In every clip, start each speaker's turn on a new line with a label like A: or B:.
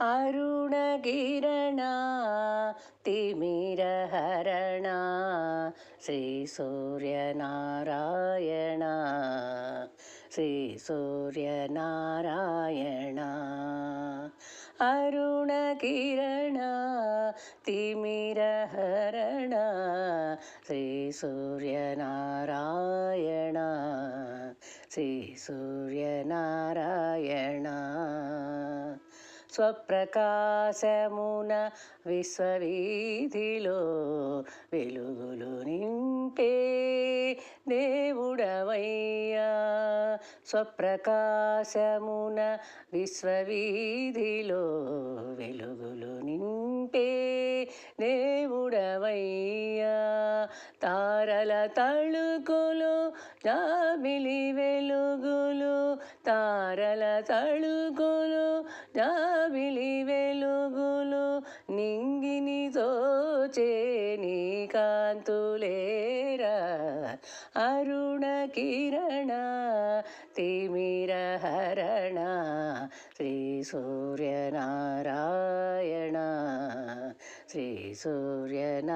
A: അരുണകിരണ തിമിരഹരണ ശ്രീ സൂര്യനാരായണ ശ്രീ സൂര്യനാരായണ. അരുണകിരണ തിമിരഹരണ ശ്രീ സൂര്യനാരായണ ശ്രീ സൂര്യനാരായണ. స్వప్రకాశమున విశ్వవీధిలో వెలుగులు నింపే దేవుడవయ్యా. స్వప్రకాశమున విశ్వవీధిలో వెలుగులు నింపే దేవుడవయ్యా. తారల తళుకులు జాబిలి వెలుగులు తారల తళుకులు జాబిలి వెలుగులు నింగిని తోచే నీ కాంతులేరా. అరుణ కిరణ తిమిర హరణ శ్రీ సూర్యనారాయణ శ్రీ సూర్యనారాయణ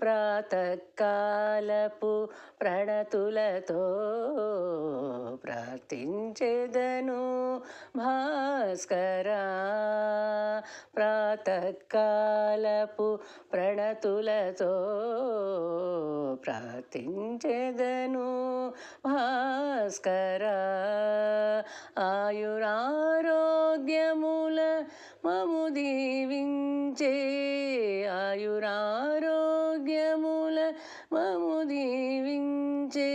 A: ప్రాతకాలపు ప్రణతులతో ప్రార్థించెదను భాస్కరా. ప్రాతకాలపు ప్రణతులతో ప్రార్థించెదను భాస్కరా. ఆయురారోగ్యముల మము దీవించే ఆయురా మము దీవించే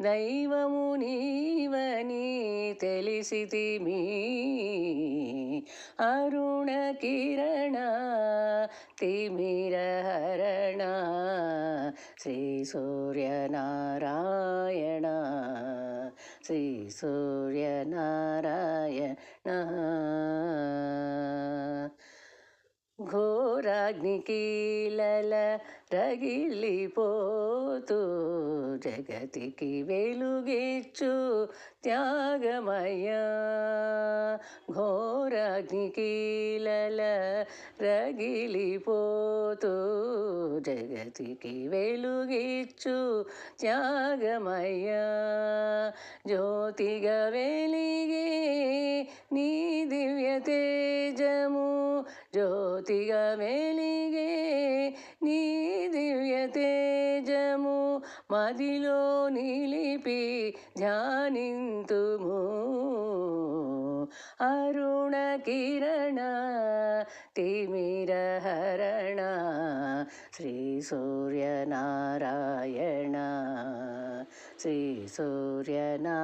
A: దైవము నీవని తెలిసితిమి అరుణ కిరణ తిమిరహరణ శ్రీ సూర్యనారాయణ శ్రీ సూర్యనారాయణ ఘోరాగ్నికీలల రగిలిపోతూ జగతికి వెలుగిచ్చు త్యాగమయ్యా. ఘోరాగ్నికీలల రగిలిపోతూ జగతికి వెలుగిచ్చు త్యాగమయ్యా. జ్యోతిగా వెలిగే నీ దివ్యతే తేజము జ్యోతిగా వెలిగే నీ దివ్య తేజము మదిలో నిలిపి ధ్యానింతుము అరుణ కిరణ తిమిరహరణ శ్రీ సూర్యనారాయణ శ్రీ సూర్యనారాయణ